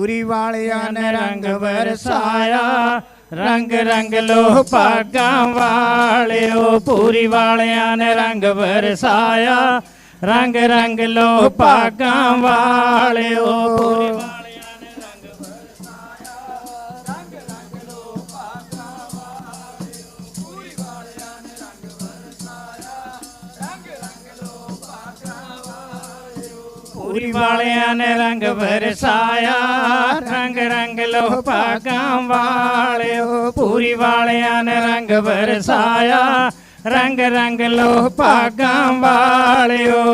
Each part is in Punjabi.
ਪੂਰੀ ਵਾਲਿਆਂ ਨੇ ਰੰਗ ਵਰਸਾਇਆ। ਰੰਗ ਰੰਗ ਲੋ ਭਾਗਾਂ ਵਾਲਿਓ ਪੂਰੀ ਵਾਲਿਆਂ ਨੇ ਰੰਗ ਵਰਸਾਇਆ। ਰੰਗ ਰੰਗ ਲੋ ਭਾਗਾਂ ਵਾਲਿਓ ਪੂਰੀ ਪੂਰੀ ਵਾਲਿਆਂ ਨੇ ਰੰਗ ਵਰਸਾਇਆ, ਰੰਗ ਰੰਗ ਲੋ ਭਾਗਾਂ ਵਾਲਿਓ। ਪੂਰੀ ਵਾਲਿਆਂ ਨੇ ਰੰਗ ਵਰਸਾਇਆ, ਰੰਗ ਰੰਗ ਲੋ ਭਾਗਾਂ ਵਾਲਿਓ।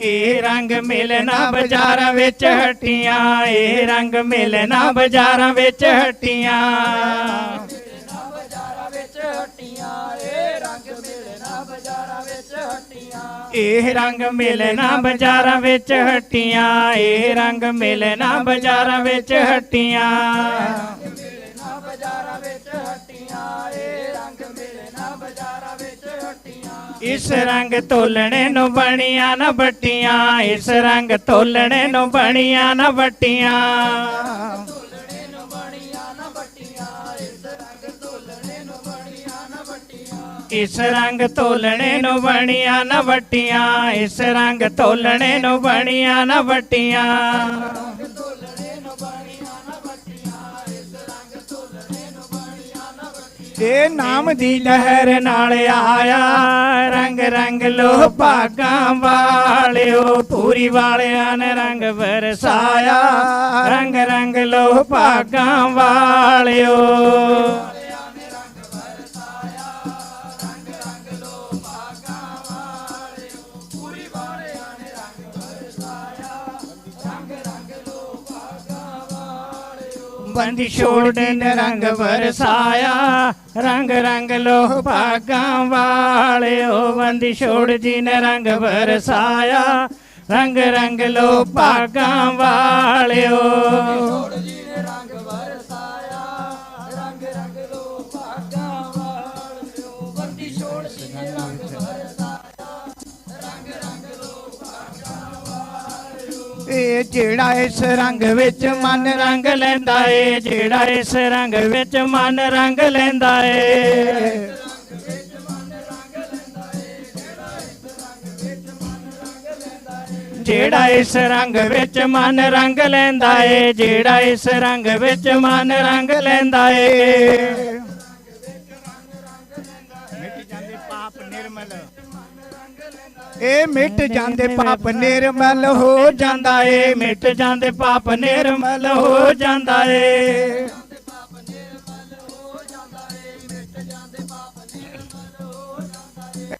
ਇਹ ਰੰਗ ਮਿਲਣਾ ਬਾਜ਼ਾਰਾਂ ਵਿੱਚ ਹਟੀਆਂ, ਇਹ ਰੰਗ ਮਿਲਣਾ ਬਾਜ਼ਾਰਾਂ ਵਿੱਚ ਹਟੀਆਂ। ਇਹ ਰੰਗ ਮਿਲਣਾ ਬਾਜ਼ਾਰਾਂ ਵਿੱਚ ਹਟੀਆਂ, ਇਹ ਰੰਗ ਮਿਲਣਾ ਬਾਜ਼ਾਰਾਂ ਵਿੱਚ ਹਟੀਆਂ। ਇਸ ਰੰਗ ਤੋਲਣੇ ਨੂੰ ਬਣੀਆਂ ਨਾ ਬੱਟੀਆਂ ਇਸ ਰੰਗ ਤੋਲਣੇ ਨੂੰ ਬਣੀਆਂ ਨਾ ਬੱਟੀਆਂ ਇਸ ਰੰਗ ਤੋਲਣੇ ਨੂੰ ਬਣੀਆਂ ਨਾ ਵੱਟੀਆਂ, ਇਸ ਰੰਗ ਤੋਲਣੇ ਨੂੰ ਬਣੀਆਂ ਨਾ ਵੱਟੀਆਂ। ਇਹ ਨਾਮ ਦੀ ਲਹਿਰ ਨਾਲ ਆਇਆ, ਰੰਗ ਰੰਗ ਲੋ ਪਾਕਾਂ ਵਾਲਿਓ, ਪੂਰੀ ਵਾਲਿਆਂ ਨੇ ਰੰਗ ਵਰਸਾਇਆ, ਰੰਗ ਰੰਗ ਲੋ ਪਾਕਾਂ ਵਾਲਿਓ। ਬੰਦੀ ਛੋੜ ਨੇ ਰੰਗ ਵਰਸਾਇਆ। ਰੰਗ ਰੰਗ ਲੋ ਭਾਗਾਂ ਵਾਲਿਓ, ਬੰਦੀ ਛੋੜ ਜੀ ਨੇ ਰੰਗ ਵਰਸਾਇਆ। ਰੰਗ ਰੰਗ ਲੋ ਭਾਗਾਂ ਵਾਲਿਓ। ਇਹ ਜਿਹੜਾ ਇਸ ਰੰਗ ਵਿੱਚ ਮਨ ਰੰਗ ਲੈਂਦਾ ਏ, ਜਿਹੜਾ ਇਸ ਰੰਗ ਵਿੱਚ ਮਨ ਰੰਗ ਲੈਂਦਾ ਏ। ਜਿਹੜਾ ਇਸ ਰੰਗ ਵਿੱਚ ਮਨ ਰੰਗ ਲੈਂਦਾ ਏ, ਜਿਹੜਾ ਇਸ ਰੰਗ ਵਿੱਚ ਮਨ ਰੰਗ ਲੈਂਦਾ ਏ। ਮਿਟ ਜਾਂਦੇ ਪਾਪ ਨਿਰਮਲ। ਇਹ ਮਿਟ ਜਾਂਦੇ ਪਾਪ ਨਿਰਮਲ ਹੋ ਜਾਂਦਾ ਏ, ਮਿਟ ਜਾਂਦੇ ਪਾਪ ਨਿਰਮਲ ਹੋ ਜਾਂਦਾ ਏ।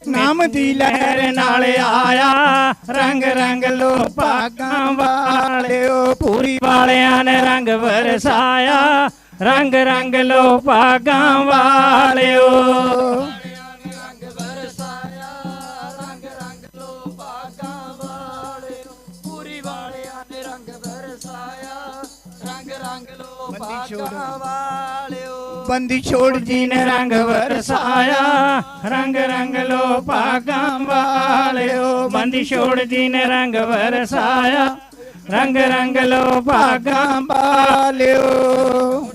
ਨਾਮ ਦੀ ਲਹਿਰ ਨਾਲ ਆਇਆ, ਰੰਗ ਰੰਗ ਲੋ ਭਾਗਾਂ ਵਾਲਿਓ, ਪੂਰੀ ਵਾਲਿਆਂ ਨੇ ਰੰਗ ਵਰਸਾਇਆ, ਰੰਗ ਰੰਗ ਲੋ ਭਾਗਾਂ ਵਾਲਿਓ ਬੰਦੀ ਛੋੜ ਜੀ। ਨੇ ਰੰਗ ਵਰਸਾਇਆ ਰੰਗ ਰੰਗ ਲੋ ਭਾਗਾਂ ਵਾਲਿਓ। ਬੰਦੀ ਛੋੜ ਜੀ ਨੇ ਰੰਗ ਵਰਸਾਇਆ ਰੰਗ ਰੰਗ ਲੋ ਭਾਗਾਂ ਬਾਲਿਓ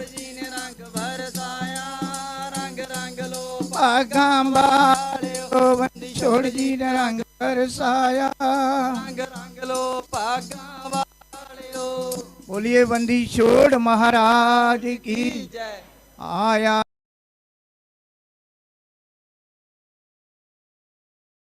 ਰੰਗ ਭਾਗਾਂ ਬਾਲਿਓ ਬੰਦੀ ਛੋੜ ਜੀ ਨੇ ਰੰਗ ਵਰਸਾਇਆ। ਰੰਗ ਲੋ ਭਾਗਾਂ ਬੰਦੀ ਛੋੜ ਮਹਾਰਾਜ ਕੀ ਜੈ ਆਇਆ